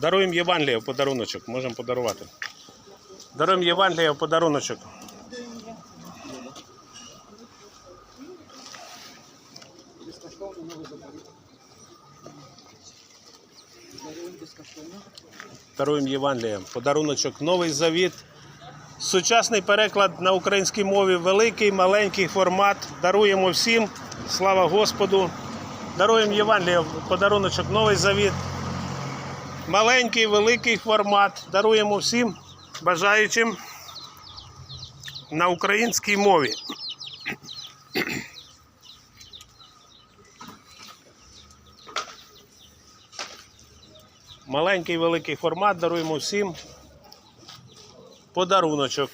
Даруємо Євангелію в подаруночок, можемо подарувати. Даруємо Євангелія в подаруночок. Безкоштовно. Даруємо Євангелія. Подаруночок Новий Завіт. Сучасний переклад на українській мові великий, маленький формат. Даруємо всім. Слава Господу. Даруємо Євангелія. Подаруночок Новий Завіт. Маленький, великий формат. Даруємо всім бажаючим на українській мові. Маленький великий формат даруємо всім подаруночок.